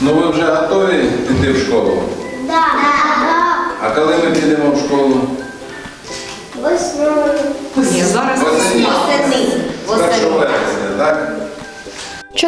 Ну ви вже готові піти в школу? Да. А коли ми підемо в школу?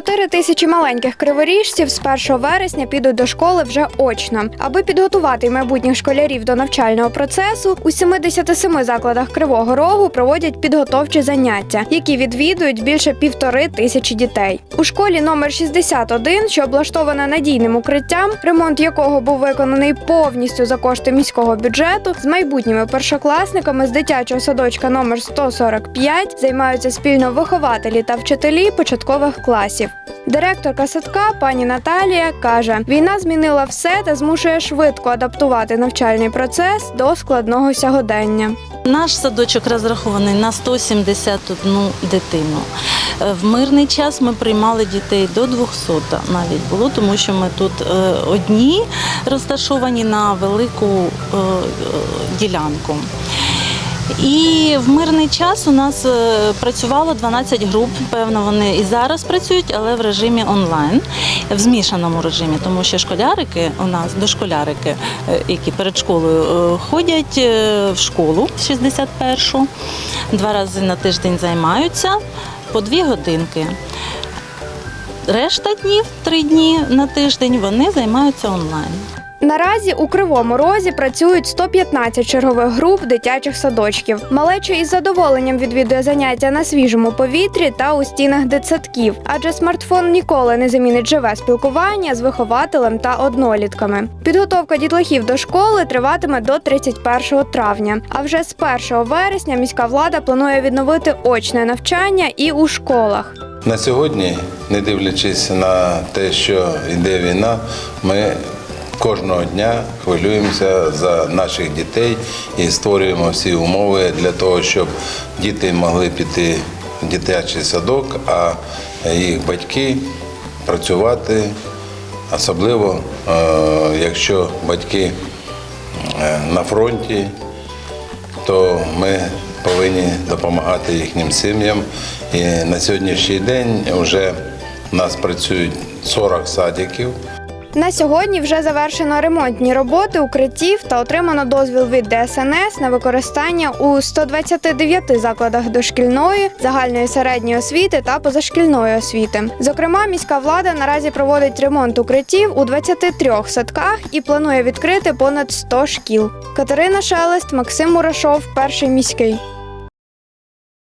Чотири тисячі маленьких криворіжців з 1 вересня підуть до школи вже очно. Аби підготувати майбутніх школярів до навчального процесу, у 77 закладах Кривого Рогу проводять підготовчі заняття, які відвідують більше півтори тисячі дітей. У школі номер 61, що облаштована надійним укриттям, ремонт якого був виконаний повністю за кошти міського бюджету, з майбутніми першокласниками з дитячого садочка номер 145 займаються спільно вихователі та вчителі початкових класів. Директорка садка пані Наталія каже: війна змінила все та змушує швидко адаптувати навчальний процес до складного сягодення. Наш садочок розрахований на 171 дитину. Е, В мирний час ми приймали дітей до 200 навіть було, тому що ми тут е, одні розташовані на велику е, ділянку. І в мирний час у нас е, працювало 12 груп. Певно, вони і зараз працюють, але в режимі онлайн, в змішаному режимі, тому що школярики у нас дошколярики, е, які перед школою е, ходять в школу 61-шу, два рази на тиждень займаються по дві годинки. Решта днів, три дні на тиждень, вони займаються онлайн. Наразі у Кривому Розі працюють 115 чергових груп дитячих садочків. Малеча із задоволенням відвідує заняття на свіжому повітрі та у стінах дитсадків, адже смартфон ніколи не замінить живе спілкування з вихователем та однолітками. Підготовка дітлахів до школи триватиме до 31 травня. А вже з 1 вересня міська влада планує відновити очне навчання і у школах. На сьогодні, не дивлячись на те, що йде війна, ми кожного дня хвилюємося за наших дітей і створюємо всі умови для того, щоб діти могли піти в дитячий садок, а їх батьки працювати, особливо е, якщо батьки е, на фронті, то ми повинні допомагати їхнім сім'ям. І на сьогоднішній день вже у нас працюють 40 садиків. На сьогодні вже завершено ремонтні роботи укриттів та отримано дозвіл від ДСНС на використання у 129 закладах дошкільної, загальної середньої освіти та позашкільної освіти. Зокрема, міська влада наразі проводить ремонт укриттів у 23 садках і планує відкрити понад 100 шкіл. Катерина Шелест, Максим Мурашов, перший міський.